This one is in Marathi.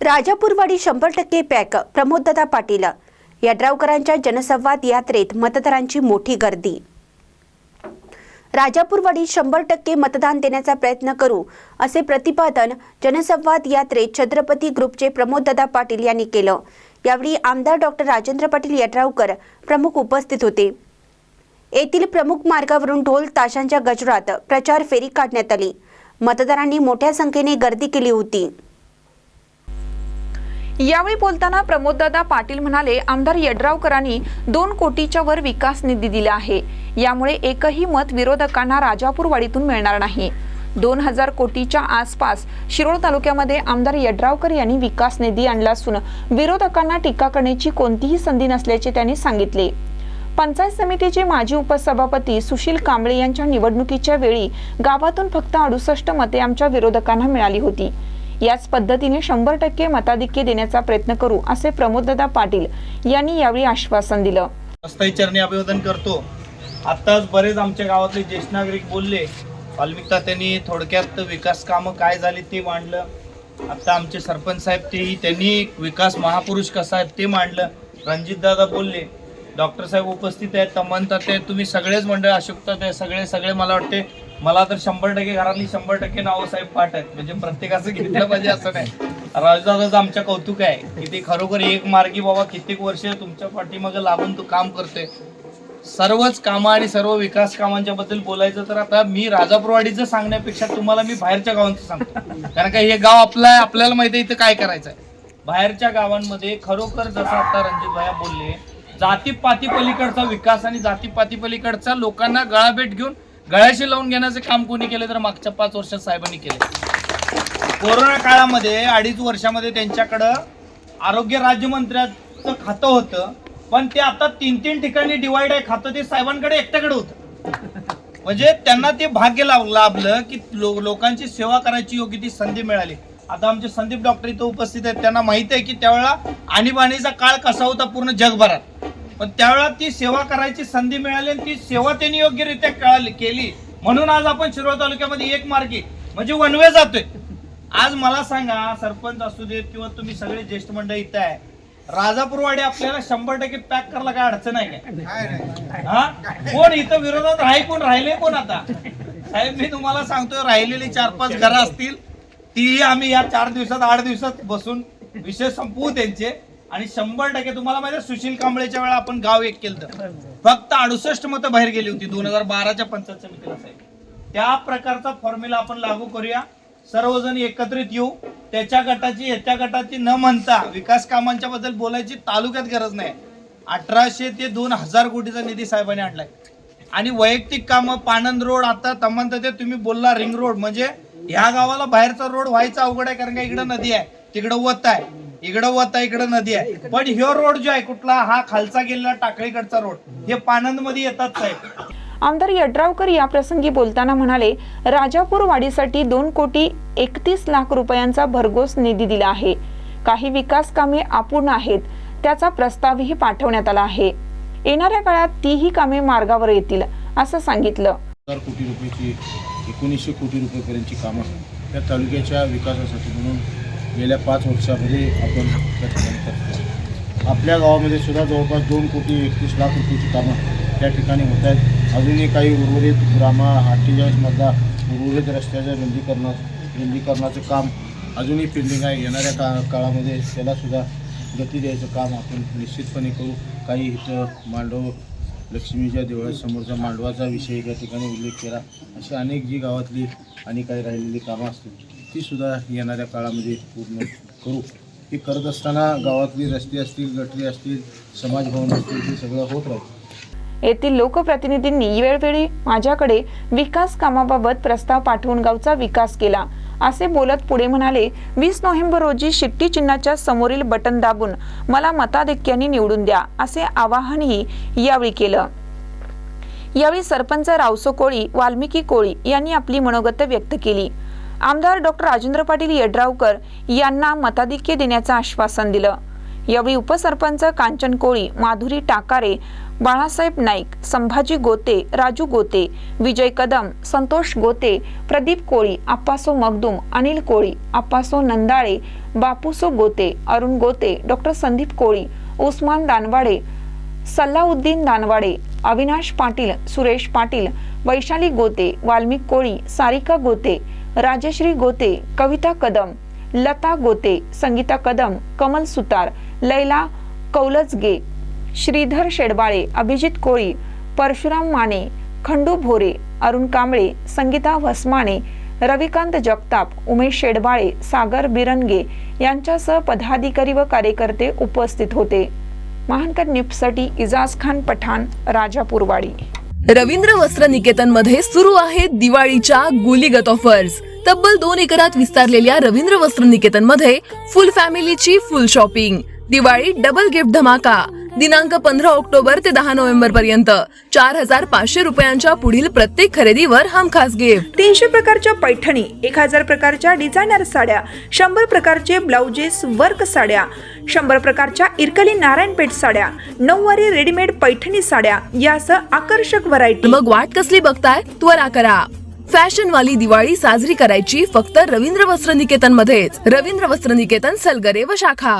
राजापूरवाडी शंभर टक्के पॅक प्रमोददादा पाटील. यड्रावकरांच्या जनसंवाद यात्रेत मतदारांची मोठी गर्दी. राजापूरवाडी शंभर टक्के मतदान देण्याचा प्रयत्न करू असे प्रतिपादन जनसंवाद यात्रेत छत्रपती ग्रुपचे प्रमोददादा पाटील यांनी केलं. यावेळी आमदार डॉक्टर राजेंद्र पाटील यड्रावकर प्रमुख उपस्थित होते. येथील प्रमुख मार्गावरून ढोल ताशांच्या गजरात प्रचार फेरी काढण्यात आली. मतदारांनी मोठ्या संख्येने गर्दी केली होती. यावेळी बोलताना प्रमोददादा पाटील म्हणाले आमदार यड्रावकरांनी दोन कोटीच्या वर विकास निधी दिला आहे. यामुळे एकही मत विरोधकांना राजापूरवाडीतून मिळणार नाही. दोन हजार कोटीच्या आसपास शिरोळ तालुक्यामध्ये आमदार यड्रावकर यांनी विकास निधी आणला असून विरोधकांना टीका करण्याची कोणतीही संधी नसल्याचे त्यांनी सांगितले. पंचायत समितीचे माजी उपसभापती सुशील कांबळे यांच्या निवडणुकीच्या वेळी गावातून फक्त अडुसष्ट मते आमच्या विरोधकांना मिळाली होती. याच पद्धतीने शंभर टक्के मताधिक्य देण्याचा प्रयत्न करू असे प्रमोददा पाटील यांनी यावेळी आश्वासन दिलं. चरणी अभिवादन करतो. आत्ताच बरेच आमच्या गावातले ज्येष्ठ नागरिक बोलले वाल्मिकता त्यांनी थोडक्यात विकास कामं काय झाली ते मांडलं. आता आमचे सरपंच साहेब तेही त्यांनी विकास महापुरुष कसा आहे ते मांडलं. रणजितदादा बोलले डॉक्टर साहेब उपस्थित आहेत तमंतात आहेत तुम्ही सगळेच मंडळ अशुकतात आहे सगळे सगळे मला वाटते मला तर शंभर टक्के घरातली शंभर टक्के नावं साहेब पाठ आहेत. म्हणजे प्रत्येकाचं घेतलं पाहिजे असं नाही. राजदादाचं आमच्या कौतुक आहे. की ते खरोखर एक मार्गी बाबा कित्येक वर्ष तुमच्या पाठीमागं लागून तो काम करते सर्वच कामं आणि सर्व विकास कामांच्या बद्दल बोलायचं तर आता मी राजापूरवाडीचं सांगण्यापेक्षा तुम्हाला मी बाहेरच्या गावांचं सांगतो. कारण का हे गाव आपलं आहे आपल्याला माहिती आहे इथं काय करायचं आहे बाहेरच्या गावांमध्ये खरोखर जसं आता रणजित भाया बोलले जातीपाती पलीकडचा विकास आणि जातीपाती पलीकडचा लोकांना गळाभेट घेऊन गळ्याशी लावून घेण्याचं काम कोणी केलं तर मागच्या पाच वर्षात साहेबांनी केलं. कोरोना काळामध्ये अडीच वर्षामध्ये त्यांच्याकडं आरोग्य राज्यमंत्र्याचं खातं होतं. पण ते आता तीन तीन ठिकाणी डिवाइड आहे. खातं ते साहेबांकडे एकट्याकडे होतं. म्हणजे त्यांना ते भाग्य लाभ लाभलं की लो- लोकांची सेवा करायची योग्य ती संधी मिळाली. आता आमचे संदीप डॉक्टर इथं उपस्थित आहेत. त्यांना माहिती आहे की त्यावेळेला आणीबाणीचा काळ कसा होता पूर्ण जगभरात. पण त्यावेळेला ती सेवा करायची संधी मिळाली आणि ती सेवा त्यांनी योग्यरित्या कळाली केली. म्हणून आज आपण शिरोळ तालुक्यामध्ये एक मार्गी म्हणजे वनवे जातोय. आज मला सांगा सरपंच असू देत किंवा तुम्ही सगळे ज्येष्ठ मंडळ इथं आहे राजापूरवाडी आपल्याला शंभर टक्के पॅक करायला काय अडचण आहे काय हा? कोण इथं विरोधात राही कोण? राहिले कोण आता? साहेब मी तुम्हाला सांगतोय राहिलेली चार पाच घरं असतील तीही आम्ही या चार दिवसात आठ दिवसात बसून विषय संपवू त्यांचे. आणि शंभर टक्के तुम्हाला माहिती सुशील कांबळेच्या वेळा आपण गाव एक केलं तर फक्त अडुसष्ट मतं बाहेर गेली होती दोन हजार बाराच्या पंचायत समितीला साहेब. त्या प्रकारचा फॉर्म्युला आपण लागू करूया. सर्वजण एकत्रित येऊ. त्याच्या गटाची याच्या गटाची न म्हणता विकास कामांच्या बद्दल बोलायची तालुक्यात गरज नाही. अठराशे ते दोन हजार कोटीचा निधी साहेबांनी आणलाय. आणि वैयक्तिक कामं पाणंद रोड आता तमंत ते तुम्ही बोलला रिंग रोड म्हणजे ह्या गावाला बाहेरचा रोड व्हायचा अवघड आहे कारण का इकडं नदी आहे तिकडं वत आहे. इकडं वत आहे इकडं नदी आहे. पण ह्यो रोड जो आहे कुठला हा खालचा गेलेला टाकळीकडचा रोड. हे पाणंदमध्ये येतात साहेब. आमदार यड्रावकर याप्रसंगी बोलताना म्हणाले राजापूर वाढीसाठी दोन कोटी एकतीस लाख रुपयांचा भरघोस निधी दिला आहे. काही विकास कामे अपूर्ण आहेत. त्याचा प्रस्तावही पाठवण्यात आला आहे. येणाऱ्या काळात तीही कामे मार्गावर येतील असं सांगितलं. हजार कोटी रुपयाची एकोणीसशे कोटी रुपयेपर्यंतची कामं या तालुक्याच्या विकासासाठी म्हणून गेल्या पाच वर्षामध्ये आपण त्या ठिकाणी करतो आपल्या गावामध्ये सुद्धा जवळपास दोन कोटी एकतीस लाख रुपयाची कामं त्या ठिकाणी होत आहेत. अजूनही काही उर्वरित ग्रामा अठ्ठेचाळीसमधला उर्वरित रस्त्याच्या रुंदीकरणा रुंदीकरणाचं काम अजूनही पेंडिंग आहे. येणाऱ्या का काळामध्ये त्यालासुद्धा गती द्यायचं काम आपण निश्चितपणे करू. काही इथं मांडव लक्ष्मीच्या देवळासमोरचा मांडवाचा विषय त्या ठिकाणी उल्लेख केला. अशी अनेक जी गावातली आणि काही राहिलेली कामं असतील. तीसुद्धा येणाऱ्या काळामध्ये पूर्ण करू. हे करत असताना गावातली रस्ते असतील गटरी असतील समाजभवन असतील हे सगळं होत राहील येथील लोकप्रतिनिधींनी वेळवेळी माझ्याकडे विकास कामाबाबत प्रस्ताव पाठवून गावचा विकास केला. असे बोलत पुढे म्हणाले वीस नोव्हेंबर रोजी शिट्टी चिन्हाच्या समोरील बटन दाबून मला मताधिक्याने निवडून द्या असे आवाहनही यावेळी केलं. यावेळी सरपंच रावसो कोळी वाल्मिकी कोळी यांनी आपली मनोगत व्यक्त केली. आमदार डॉक्टर राजेंद्र पाटील यड्रावकर यांना मताधिक्य देण्याचं आश्वासन दिलं. यावेळी उपसरपंच कांचन कोळी माधुरी टाकारे बाळासाहेब नाईक संभाजी गोते राजू गोते विजय कदम संतोष गोते प्रदीप कोळी आप्पासो मगदुम अनिल कोळी आप्पासो नंदाळे बापूसो गोते अरुण गोते डॉक्टर संदीप कोळी उस्मान दानवाडे सल्लाउद्दीन दानवाडे अविनाश पाटील सुरेश पाटील वैशाली गोते वाल्मिक कोळी सारिका गोते राजश्री गोते कविता कदम लता गोते संगीता कदम कमल सुतार लैला कौलजगे श्रीधर शेडबाळे अभिजित कोळी परशुराम माने खंडू भोरे अरुण कांबळे संगीता भस्माणे रविकांत जगताप उमेश शेडबाळे सागर बिरनगे यांच्यासह पदाधिकारी व कार्यकर्ते उपस्थित होते. महानकर निपसाठी इजाज खान पठाण राजापूरवाडी. रवींद्र वस्त्र निकेतनमध्ये सुरू आहेत दिवाळीच्या गुलीगत ऑफर्स तब्बल दोन एकरात विस्तारलेल्या रवींद्र वस्त्र निकेतनमध्ये full फॅमिलीची full shopping. Diwali double gift धमाका. दिनांक पंधरा ऑक्टोबर ते दहा नोव्हेंबर पर्यंत. चार हजार पाचशे रुपयांच्या पुढील प्रत्येक खरेदीवर हमखास गिफ्ट तीनशे प्रकारच्या पैठणी एक हजार प्रकारच्या डिझायनर साड्या शंभर प्रकारचे ब्लाउजेस वर्क साड्या शंभर प्रकारच्या इरकली नारायणपेठ साड्या नऊवारी रेडीमेड पैठणी साड्या यासह आकर्षक व्हरायटी मग वाट कसली बघताय? त्वरा करा. फॅशन वाली दिवाळी साजरी करायची फक्त रवींद्र वस्त्र निकेतन मध्येच रवींद्र वस्त्र निकेतन सलगरे व शाखा.